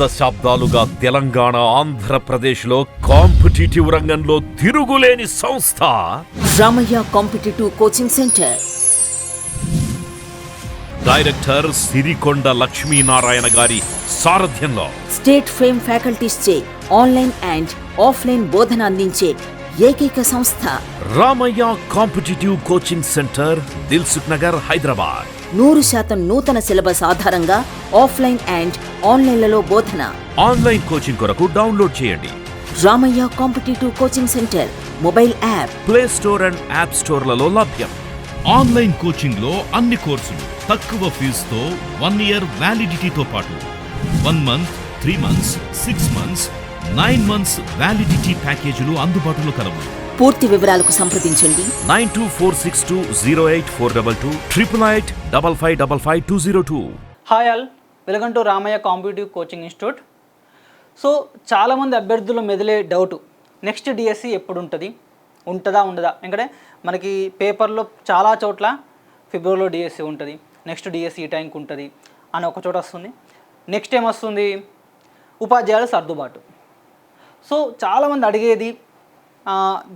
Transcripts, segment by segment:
దశాబ్దాలుగా తెలంగాణ ఆంధ్రప్రదేశ్లో కాంపిటీటివ్ రంగంలో తిరుగులేని సంస్థ. Ramayya competitive coaching centre. Director Sirikonda Lakshminarayana గారి సారథ్యంలో. స్టేట్ ఫేమ్ ఫ్యాకల్టీస్ చే ఆన్లైన్ అండ్ ఆఫ్లైన్ బోధన అందించే ఏకైక సంస్థ. Ramayya competitive coaching centre Dilsukh Nagar Hyderabad. నూరు శాతం నూతన సిలబస్ ఆధారంగా ఆఫ్లైన్ అండ్ ఆన్లైన్లలో బోధన. ఆన్లైన్ కోచింగ్ కొరకు డౌన్లోడ్ చేయండి. Ramayya competitive coaching centre mobile app. Play store and app స్టోర్లలో లభ్యం. ఆన్లైన్ కోచింగ్లో అన్ని కోర్సులు తక్కువ ఫీజుతో వన్ ఇయర్ వ్యాలిడిటీతో పాటు. One month three months six months nine months validity ప్యాకేజీలు అందుబాటులో కలవు. పూర్తి వివరాలకు సంప్రదించండి. Nine two four six two zero eight four double two triple eight double five double five two zero two hi all welcome to Ramayya competitive coaching institute. So చాలామంది అభ్యర్థులు మెదిలే doubt next DSC ఎప్పుడు ఉంటుంది ఉంటుందా ఉండదా? ఎందుకంటే మనకి పేపర్లో చాలా చోట్ల ఫిబ్రవరిలో డిఎస్సి ఉంటుంది. నెక్స్ట్ డిఎస్సి ఈ టైంకి ఉంటుంది అని ఒక చోట వస్తుంది. నెక్స్ట్ ఏం వస్తుంది? ఉపాధ్యాయుల సర్దుబాటు. సో చాలామంది అడిగేది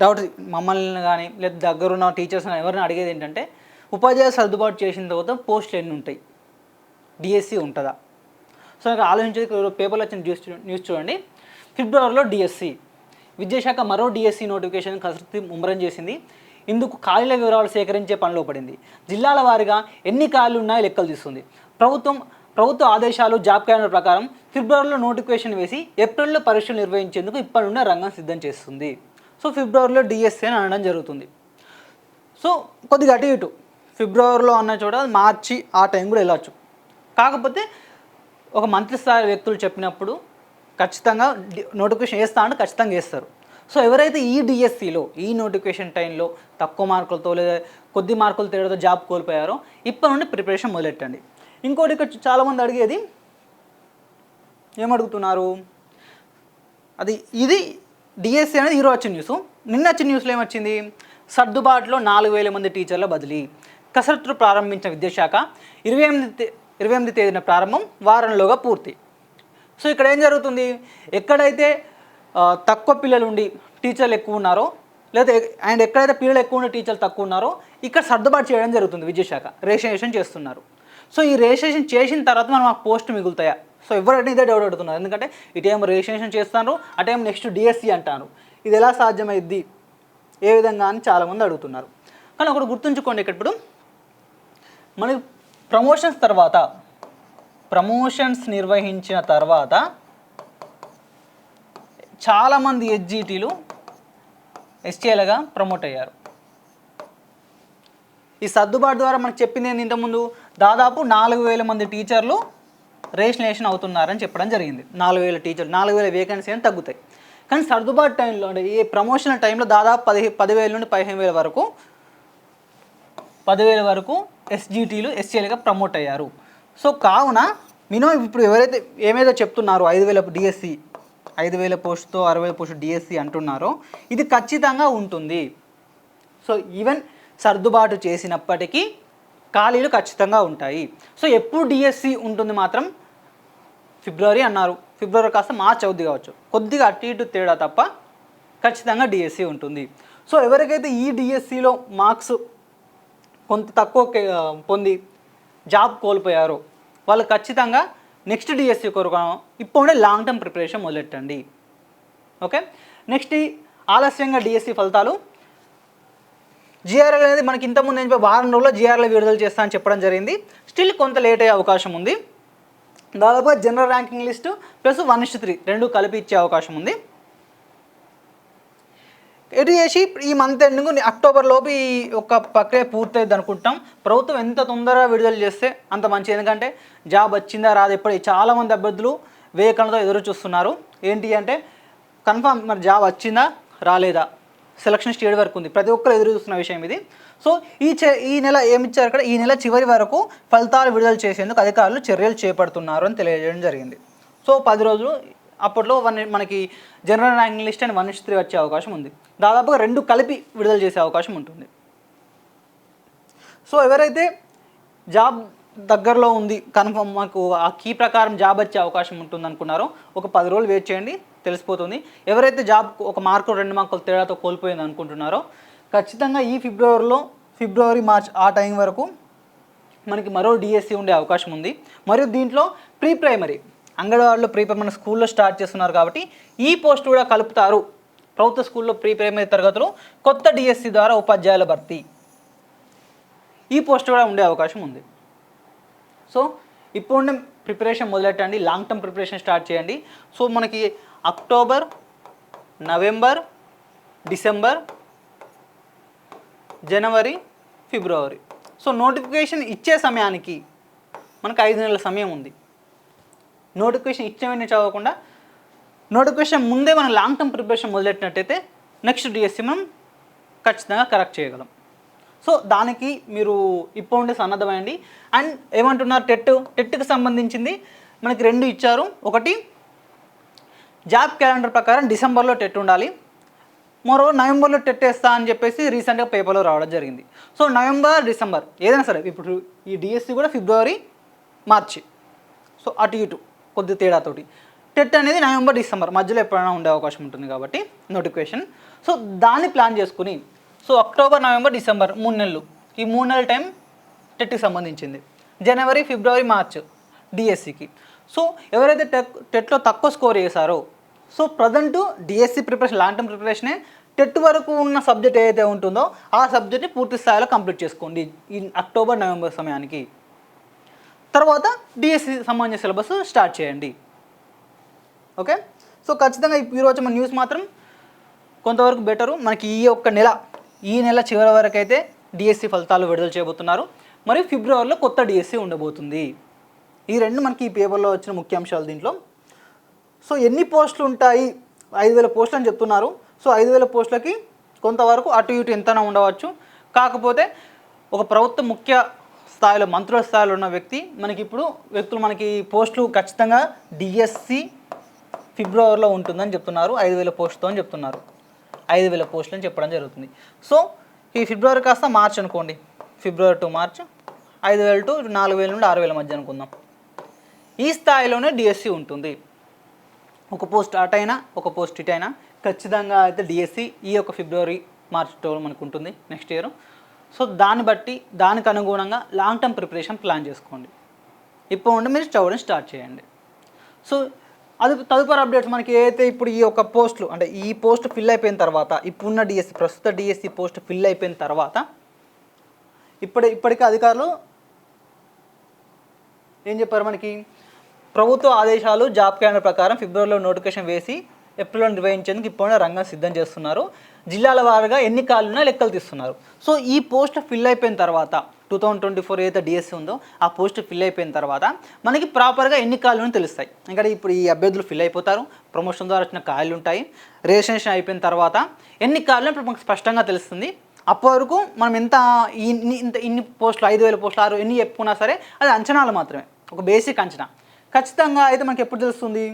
డౌట్ మమ్మల్ని కానీ లేదా దగ్గరున్న టీచర్స్ కానీ ఎవరిని అడిగేది ఏంటంటే ఉపాధ్యాయ సర్దుబాటు చేసిన తర్వాత పోస్టులు ఎన్ని ఉంటాయి? డిఎస్సి ఉంటుందా? సో నాకు ఆలోచించేది ఇక్కడ పేపర్లో వచ్చిన న్యూస్ న్యూస్ చూడండి. ఫిబ్రవరిలో డిఎస్సి విద్యాశాఖ మరో డిఎస్సి నోటిఫికేషన్ కసరత్తి ముమ్మరం చేసింది. ఇందుకు ఖాళీల వివరాలు సేకరించే పనిలో పడింది. జిల్లాల వారీగా ఎన్ని ఖాళీలు ఉన్నాయో లెక్కలు తీస్తుంది. ప్రభుత్వం ప్రభుత్వ ఆదేశాలు జాబ్ క్యాలెండర్ ప్రకారం ఫిబ్రవరిలో నోటిఫికేషన్ వేసి ఏప్రిల్లో పరీక్షలు నిర్వహించేందుకు ఇప్పటి నుండి రంగం సిద్ధం చేస్తుంది. సో ఫిబ్రవరిలో డిఎస్సి అని అనడం జరుగుతుంది. సో కొద్దిగా అటు ఇటు ఫిబ్రవరిలో అన్న చోట మార్చి ఆ టైం కూడా వెళ్ళచ్చు. కాకపోతే ఒక మంత్రి స్థాయి వ్యక్తులు చెప్పినప్పుడు ఖచ్చితంగా నోటిఫికేషన్ వేస్తా అంటే ఖచ్చితంగా వేస్తారు. సో ఎవరైతే ఈ డిఎస్సిలో ఈ నోటిఫికేషన్ టైంలో తక్కువ మార్కులతో లేదా కొద్ది మార్కులు తేడాతో జాబ్ కోల్పోయారో ఇప్పటి నుండి ప్రిపరేషన్ మొదలెట్టండి. ఇంకోటి ఇక్కడ చాలామంది అడిగేది ఏమడుగుతున్నారు? అది ఇది డిఎస్సి అనేది ఈరోజు వచ్చిన న్యూస్ నిన్న వచ్చిన న్యూస్లో ఏమొచ్చింది? సర్దుబాటులో నాలుగు వేల మంది టీచర్ల బదిలీ. కసరత్తులు ప్రారంభించిన విద్యాశాఖ ఇరవై ఎనిమిది ఇరవై ఎనిమిది తేదీన ప్రారంభం వారంలోగా పూర్తి. సో ఇక్కడ ఏం జరుగుతుంది? ఎక్కడైతే తక్కువ పిల్లలు ఉండి టీచర్లు ఎక్కువ ఉన్నారో లేదా అండ్ ఎక్కడైతే పిల్లలు ఎక్కువ ఉండి టీచర్లు తక్కువ ఉన్నారో ఇక్కడ సర్దుబాటు చేయడం జరుగుతుంది విద్యాశాఖ. రేషనేషన్ చేస్తున్నారు. సో ఈ రేషనేషన్ చేసిన తర్వాత మనం ఆ పోస్ట్ మిగులుతాయా? సో ఎవరైనా ఇదే డౌట్ అడుగుతున్నారు. ఎందుకంటే ఇటేమో రేషనేషన్ చేస్తున్నారు అటేమో నెక్స్ట్ డిఎస్సి అంటారు. ఇది ఎలా సాధ్యమైద్ది? ఏ విధంగా అని చాలామంది అడుగుతున్నారు. కానీ ఒకటి గుర్తుంచుకోండి ఇక్కడ ఇప్పుడు. మనకి ప్రమోషన్స్ తర్వాత ప్రమోషన్స్ నిర్వహించిన తర్వాత చాలామంది ఎస్జీటీలు ఎస్టీఎల్గా ప్రమోట్ అయ్యారు. ఈ సర్దుబాటు ద్వారా మనకు చెప్పింది ఏంటి ఇంతకుముందు? దాదాపు నాలుగు వేల మంది టీచర్లు రేషనేషన్ అవుతున్నారని చెప్పడం జరిగింది. నాలుగు వేల టీచర్లు నాలుగు వేల వేకెన్సీ అని తగ్గుతాయి. కానీ సర్దుబాటు టైంలో అంటే ఈ ప్రమోషన్ టైంలో దాదాపు పది పదివేల నుండి పదిహేను వేల వరకు పదివేల వరకు ఎస్జిటీలు ఎస్సీలుగా ప్రమోట్ అయ్యారు. సో కావున మినిమం ఇప్పుడు ఎవరైతే ఏమేదో చెప్తున్నారో ఐదు వేల డిఎస్సి ఐదు వేల పోస్టుతో అరవై పోస్టు డిఎస్సి అంటున్నారో ఇది ఖచ్చితంగా ఉంటుంది. సో ఈవెన్ సర్దుబాటు చేసినప్పటికీ ఖాళీలు ఖచ్చితంగా ఉంటాయి. సో ఎప్పుడు డిఎస్సి ఉంటుంది మాత్రం ఫిబ్రవరి అన్నారు. ఫిబ్రవరి కాస్త మార్చ్ అవుద్ది కావచ్చు. కొద్దిగా అటు ఇటు తేడా తప్ప ఖచ్చితంగా డిఎస్సి ఉంటుంది. సో ఎవరికైతే ఈ డిఎస్సిలో మార్క్స్ కొంత తక్కువ కే- పొంది జాబ్ కోల్పోయారో వాళ్ళు ఖచ్చితంగా నెక్స్ట్ డిఎస్సి కొరకు ఇప్పుడే లాంగ్ టర్మ్ ప్రిపరేషన్ మొదలెట్టండి. ఓకే? నెక్స్ట్ ఆలస్యంగా డిఎస్సి ఫలితాలు జిఆర్ఎల్ అనేది మనకి ఇంతకుముందు ఏం వారం రోజుల్లో జిఆర్ఎల్ విడుదల చేస్తా అని చెప్పడం జరిగింది. స్టిల్ కొంత లేట్ అయ్యే అవకాశం ఉంది. దాదాపుగా general ranking list plus one is three రెండు కలిపి ఇచ్చే అవకాశం ఉంది. ఎటు చేసి ఈ మంత్ ఎండింగ్ అక్టోబర్ లోపు ఈ ఒక ప్రక్రియ పూర్తయింది అనుకుంటాం. ప్రభుత్వం ఎంత తొందరగా విడుదల చేస్తే అంత మంచిది. ఎందుకంటే జాబ్ వచ్చిందా రాదు ఇప్పటికీ చాలామంది అభ్యర్థులు వేకలతో ఎదురు చూస్తున్నారు. ఏంటి అంటే కన్ఫామ్ మరి జాబ్ వచ్చిందా రాలేదా? సెలక్షన్ స్టేట్ వరకు ఉంది. ప్రతి ఒక్కరు ఎదురు చూస్తున్న విషయం ఇది. సో ఈ ఈ నెల ఏమిచ్చారు ఇక్కడ? ఈ నెల చివరి వరకు ఫలితాలు విడుదల చేసేందుకు అధికారులు చర్యలు చేపడుతున్నారు అని తెలియజేయడం జరిగింది. సో పది రోజులు అప్పట్లో వన్ మనకి general ranking list and one three వచ్చే అవకాశం ఉంది. దాదాపుగా రెండు కలిపి విడుదల చేసే అవకాశం ఉంటుంది. సో ఎవరైతే జాబ్ దగ్గరలో ఉంది కన్ఫర్మ్ మాకు ఆ కీ ప్రకారం జాబ్ వచ్చే అవకాశం ఉంటుంది అనుకున్నారో ఒక పది రోజులు వెయిట్ చేయండి. తెలిసిపోతుంది. ఎవరైతే జాబ్ ఒక మార్కు రెండు మార్కులు తేడాతో కోల్పోయింది అనుకుంటున్నారో ఖచ్చితంగా ఈ ఫిబ్రవరిలో ఫిబ్రవరి మార్చ్ ఆ టైం వరకు మనకి మరో డిఎస్సి ఉండే అవకాశం ఉంది. మరియు దీంట్లో ప్రీ ప్రైమరీ అంగన్వాడీలో ప్రీ ప్రైమరీ స్కూల్లో స్టార్ట్ చేస్తున్నారు కాబట్టి ఈ పోస్ట్ కూడా కలుపుతారు. ప్రభుత్వ స్కూల్లో ప్రీ ప్రైమరీ తరగతులు కొత్త డిఎస్సి ద్వారా ఉపాధ్యాయుల భర్తీ. ఈ పోస్ట్ కూడా ఉండే అవకాశం ఉంది. సో ఇప్పుడు ప్రిపరేషన్ మొదలెట్టండి. లాంగ్ టర్మ్ ప్రిపరేషన్ స్టార్ట్ చేయండి. సో మనకి అక్టోబర్ నవంబర్ డిసెంబర్ జనవరి ఫిబ్రవరి. సో నోటిఫికేషన్ ఇచ్చే సమయానికి మనకు ఐదు నెలల సమయం ఉంది. నోటిఫికేషన్ ఇచ్చే వెంటనే చదవకుండా నోటిఫికేషన్ ముందే మనం లాంగ్ టర్మ్ ప్రిపరేషన్ మొదలెట్టినట్టయితే నెక్స్ట్ డిఎస్సి మనం ఖచ్చితంగా కరెక్ట్ చేయగలం. సో దానికి మీరు ఇప్పుడు ఉండే సన్నద్ధమైంది అండ్ ఏమంటున్నారు టెట్? టెట్కి సంబంధించింది మనకి రెండు ఇచ్చారు. ఒకటి జాబ్ క్యాలెండర్ ప్రకారం డిసెంబర్లో టెట్ ఉండాలి. మరో నవంబర్లో టెట్ వేస్తా అని చెప్పేసి రీసెంట్గా పేపర్లో రావడం జరిగింది. సో నవంబర్ డిసెంబర్ ఏదైనా సరే ఇప్పుడు ఈ డిఎస్సి కూడా ఫిబ్రవరి మార్చి. సో అటు ఇటు కొద్ది తేడాతోటి. టెట్ అనేది నవంబర్ డిసెంబర్ మధ్యలో ఎప్పుడైనా ఉండే అవకాశం ఉంటుంది కాబట్టి నోటిఫికేషన్. సో దాన్ని ప్లాన్ చేసుకుని సో అక్టోబర్ నవంబర్ డిసెంబర్ మూడు నెలలు. ఈ మూడు నెలల టైం టెట్కి సంబంధించింది. జనవరి ఫిబ్రవరి మార్చ్ డిఎస్సికి. సో ఎవరైతే టెక్ టెట్లో తక్కువ స్కోర్ చేశారో so present DSC preparation long term ప్రిపరేషనే TET వరకు ఉన్న సబ్జెక్ట్ ఏదైతే ఉంటుందో ఆ సబ్జెక్ట్ని పూర్తి స్థాయిలో కంప్లీట్ చేసుకోండి ఈ అక్టోబర్ నవంబర్ సమయానికి. తర్వాత డిఎస్సి సంబంధించిన సిలబస్ స్టార్ట్ చేయండి. ఓకే? సో ఖచ్చితంగా ఈ ఈరోజు మన న్యూస్ మాత్రం కొంతవరకు బెటరు. మనకి ఈ ఒక్క నెల ఈ నెల చివరి వరకు అయితే డిఎస్సి ఫలితాలు విడుదల చేయబోతున్నారు. మరియు ఫిబ్రవరిలో కొత్త డిఎస్సి ఉండబోతుంది. ఈ రెండు మనకి ఈ పేపర్లో వచ్చిన ముఖ్యాంశాలు దీంట్లో. సో ఎన్ని పోస్టులు ఉంటాయి? ఐదు వేల పోస్టులు అని చెప్తున్నారు. సో ఐదు వేల పోస్టులకి కొంతవరకు అటు ఇటు ఎంతైనా ఉండవచ్చు. కాకపోతే ఒక ప్రభుత్వ ముఖ్య స్థాయిలో మంత్రుల స్థాయిలో ఉన్న వ్యక్తి మనకి ఇప్పుడు వ్యక్తులు మనకి పోస్టులు ఖచ్చితంగా డిఎస్సి ఫిబ్రవరిలో ఉంటుందని చెప్తున్నారు. ఐదు వేల పోస్టుతో అని చెప్తున్నారు. ఐదు వేల పోస్టులు అని చెప్పడం జరుగుతుంది. సో ఈ ఫిబ్రవరి కాస్త మార్చ్ అనుకోండి. ఫిబ్రవరి టు మార్చ్ ఐదు వేలు టు నాలుగు వేల నుండి ఆరు వేల మధ్య అనుకుందాం. ఈ స్థాయిలోనే డిఎస్సి ఉంటుంది. ఒక పోస్ట్ అటైనా అయినా ఒక పోస్ట్ ఇటైనా. అయినా ఖచ్చితంగా అయితే డిఎస్సి ఈ యొక్క ఫిబ్రవరి మార్చ్లో మనకు ఉంటుంది నెక్స్ట్ ఇయర్ సో దాన్ని బట్టి దానికి అనుగుణంగా లాంగ్ టర్మ్ ప్రిపరేషన్ ప్లాన్ చేసుకోండి. ఇప్పుడు ఉండి మీరు చదవడం స్టార్ట్ చేయండి. సో అది తదుపరి అప్డేట్స్ మనకి ఏదైతే ఇప్పుడు ఈ యొక్క పోస్టులు అంటే ఈ పోస్ట్ ఫిల్ అయిపోయిన తర్వాత ఇప్పుడున్న డిఎస్సి ప్రస్తుత డిఎస్సి పోస్ట్ ఫిల్ అయిపోయిన తర్వాత ఇప్పటి ఇప్పటికే అధికారులు ఏం చెప్పారు మనకి? ప్రభుత్వ ఆదేశాలు జాబ్ క్యాలెండర్ ప్రకారం ఫిబ్రవరిలో నోటిఫికేషన్ వేసి ఏప్రిల్లో నిర్వహించేందుకు ఇప్పుడు రంగం సిద్ధం చేస్తున్నారు. జిల్లాల వారుగా ఎన్ని ఖాళీలున్నా లెక్కలు తీస్తున్నారు. సో ఈ పోస్ట్ ఫిల్ అయిపోయిన తర్వాత టూ థౌజండ్ ట్వంటీ ఫోర్ ఏదైతే డిఎస్సి ఉందో ఆ పోస్ట్ ఫిల్ అయిపోయిన తర్వాత మనకి ప్రాపర్గా ఎన్ని ఖాళీలు తెలుస్తాయి. ఇంకా ఇప్పుడు ఈ అభ్యర్థులు ఫిల్ అయిపోతారు. ప్రమోషన్ ద్వారా వచ్చిన ఖాళీలు ఉంటాయి. రిజిస్ట్రేషన్ అయిపోయిన తర్వాత ఎన్ని ఖాళీలు ఇప్పుడు మనకు స్పష్టంగా తెలుస్తుంది. అప్పటి వరకు మనం ఎంత ఇన్ని ఇంత ఇన్ని పోస్టులు ఐదు వేల పోస్టులు ఆరు ఎన్ని చెప్పుకున్నా సరే అది అంచనాలు మాత్రమే. ఒక బేసిక్ అంచనా. ఖచ్చితంగా అయితే మనకి ఎప్పుడు తెలుస్తుంది?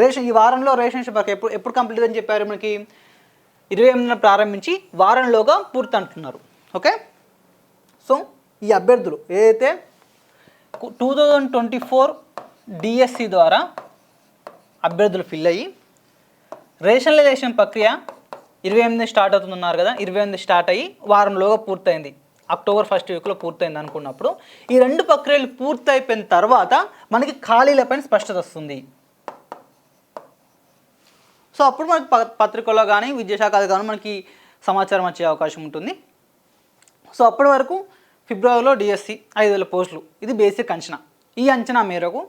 రేషన్ ఈ వారంలో రేషన్ షాప్ ఎప్పుడు ఎప్పుడు కంప్లీట్ అని చెప్పారు మనకి? ఇరవై ఎనిమిదిన ప్రారంభించి వారంలోగా పూర్తి అంటున్నారు ఓకే? సో ఈ అభ్యర్థులు ఏదైతే two thousand twenty four DSC ద్వారా అభ్యర్థులు ఫిల్ అయ్యి రేషనలైజేషన్ ప్రక్రియ ఇరవై ఎనిమిది స్టార్ట్ అవుతుందన్నారు కదా ఇరవై ఎనిమిది స్టార్ట్ అయ్యి వారంలోగా పూర్తయింది. అక్టోబర్ ఫస్ట్ వీక్లో పూర్తయింది అనుకున్నప్పుడు ఈ రెండు ప్రక్రియలు పూర్తయిపోయిన తర్వాత మనకి ఖాళీలపైన స్పష్టత వస్తుంది. సో అప్పుడు మనకి ప- పత్రికల్లో కానీ విద్యాశాఖ కానీ మనకి సమాచారం వచ్చే అవకాశం ఉంటుంది. సో అప్పటి వరకు ఫిబ్రవరిలో డిఎస్సి ఐదు వేల పోస్టులు. ఇది బేసిక్ అంచనా. ఈ అంచనా మేరకు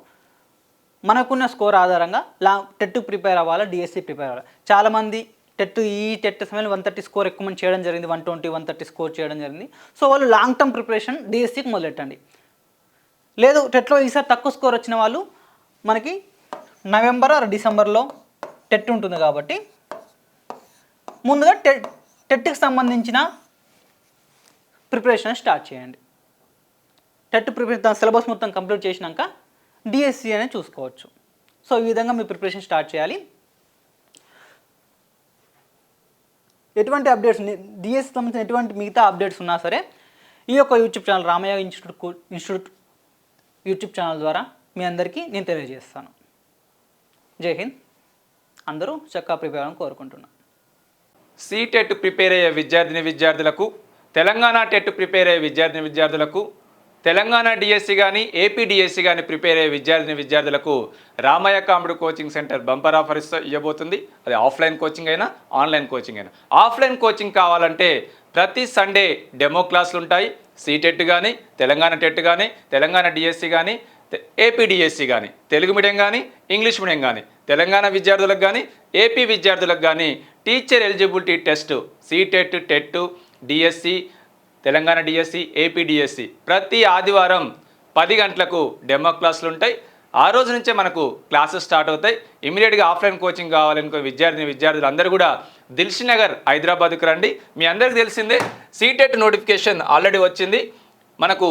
మనకున్న స్కోర్ ఆధారంగా లా టెట్ ప్రిపేర్ అవ్వాలా డిఎస్సి ప్రిపేర్ అవ్వాలి? చాలామంది టెట్ ఈ టెట్ సమయంలో వన్ థర్టీ స్కోర్ ఎక్కువ మంది చేయడం జరిగింది one twenty one thirty score చేయడం జరిగింది. సో వాళ్ళు లాంగ్ టర్మ్ ప్రిపరేషన్ డిఎస్సికి మొదలెట్టండి. లేదు టెట్లో ఈసారి తక్కువ స్కోర్ వచ్చిన వాళ్ళు మనకి నవంబర్ ఆర్ డిసెంబర్లో టెట్ ఉంటుంది కాబట్టి ముందుగా టెట్ టెట్కి సంబంధించిన ప్రిపరేషన్ స్టార్ట్ చేయండి. టెట్ ప్రిపరేషన్ సిలబస్ మొత్తం కంప్లీట్ చేసినాక డిఎస్సి అనేది చూసుకోవచ్చు. సో ఈ విధంగా మీ ప్రిపరేషన్ స్టార్ట్ చేయాలి. ఎటువంటి అప్డేట్స్ డిఎస్ సంబంధించిన ఎటువంటి మిగతా అప్డేట్స్ ఉన్నా సరే ఈ యొక్క YouTube channel Ramayya institute institute YouTube channel ద్వారా మీ అందరికీ నేను తెలియజేస్తాను. జై హింద్. అందరూ చక్కగా ప్రిపేర్ అవ్వాలని కోరుకుంటున్నాను. సీటెట్ ప్రిపేర్ అయ్యే విద్యార్థిని విద్యార్థులకు తెలంగాణ టెట్ ప్రిపేర్ అయ్యే విద్యార్థిని విద్యార్థులకు తెలంగాణ డిఎస్సి కానీ ఏపీ డిఎస్సి కానీ ప్రిపేర్ అయ్యే విద్యార్థిని విద్యార్థులకు రామయ్య కాంబుడు కోచింగ్ సెంటర్ బంపర్ ఆఫర్ ఇస్తా ఇవ్వబోతుంది అది ఆఫ్లైన్ కోచింగ్ అయినా ఆన్లైన్ కోచింగ్ అయినా. ఆఫ్లైన్ కోచింగ్ కావాలంటే ప్రతి సండే డెమో క్లాసులు ఉంటాయి. సీటెట్ కానీ తెలంగాణ టెట్ కానీ తెలంగాణ డిఎస్సి కానీ ఏపీడిఎస్సి కానీ తెలుగు మీడియం కానీ ఇంగ్లీష్ మీడియం కానీ తెలంగాణ విద్యార్థులకు కానీ ఏపీ విద్యార్థులకు కానీ teacher eligibility test CTET TET DSC Telangana DSC AP DSC ప్రతి ఆదివారం పది గంటలకు డెమో క్లాసులు ఉంటాయి. ఆ రోజు నుంచే మనకు క్లాసెస్ స్టార్ట్ అవుతాయి. ఇమీడియట్గా ఆఫ్లైన్ కోచింగ్ కావాలనుకో విద్యార్థిని విద్యార్థులు అందరూ కూడా దిల్షి నగర్ హైదరాబాద్కు రండి. మీ అందరికీ తెలిసిందే సీటెట్ నోటిఫికేషన్ ఆల్రెడీ వచ్చింది. మనకు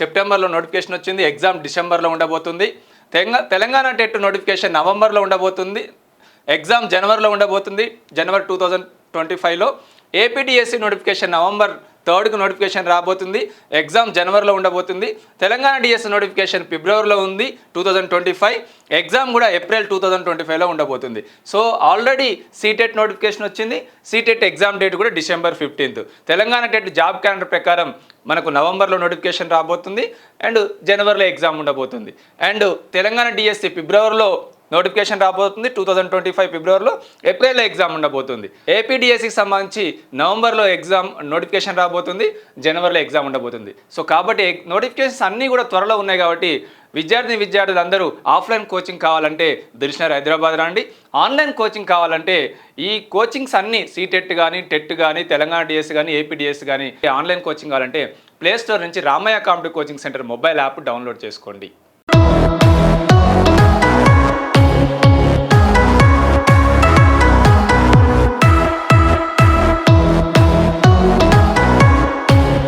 సెప్టెంబర్లో నోటిఫికేషన్ వచ్చింది ఎగ్జామ్ డిసెంబర్లో ఉండబోతుంది. తెలంగా తెలంగాణ టెట్ నోటిఫికేషన్ నవంబర్లో ఉండబోతుంది. ఎగ్జామ్ జనవరిలో ఉండబోతుంది జనవరి టూ థౌజండ్ ట్వంటీ ఫైవ్లో. ఏపీటీఎస్సీ నోటిఫికేషన్ నవంబర్ థర్డ్కి నోటిఫికేషన్ రాబోతుంది. ఎగ్జామ్ జనవరిలో ఉండబోతుంది. తెలంగాణ డిఎస్సి నోటిఫికేషన్ ఫిబ్రవరిలో ఉంది two thousand twenty five. Exam కూడా ఏప్రిల్ టూ థౌజండ్ ట్వంటీ ఫైవ్లో ఉండబోతుంది. సో ఆల్రెడీ సీటెట్ నోటిఫికేషన్ వచ్చింది. సీటెట్ ఎగ్జామ్ డేట్ కూడా December fifteenth. Telangana TET job calendar ప్రకారం మనకు నవంబర్లో నోటిఫికేషన్ రాబోతుంది. అండ్ జనవరిలో ఎగ్జామ్ ఉండబోతుంది. అండ్ తెలంగాణ డిఎస్సి ఫిబ్రవరిలో నోటిఫికేషన్ రాబోతుంది టూ థౌజండ్ ట్వంటీ ఫైవ్ ఫిబ్రవరిలో ఏప్రిల్లో ఎగ్జామ్ ఉండబోతుంది. ఏపీడిఎస్సికి సంబంధించి నవంబర్లో ఎగ్జామ్ నోటిఫికేషన్ రాబోతుంది జనవరిలో ఎగ్జామ్ ఉండబోతుంది. సో కాబట్టి నోటిఫికేషన్స్ అన్నీ కూడా త్వరలో ఉన్నాయి కాబట్టి విద్యార్థిని విద్యార్థులు అందరూ ఆఫ్లైన్ కోచింగ్ కావాలంటే దిల్షనర్ హైదరాబాద్ రండి. ఆన్లైన్ కోచింగ్ కావాలంటే ఈ కోచింగ్స్ అన్నీ సీటెట్ కానీ టెట్ కానీ తెలంగాణ డిఎస్ కానీ ఏపీడిఎస్ కానీ ఆన్లైన్ కోచింగ్ కావాలంటే ప్లేస్టోర్ నుంచి Ramayya competitive coaching centre mobile app download చేసుకోండి.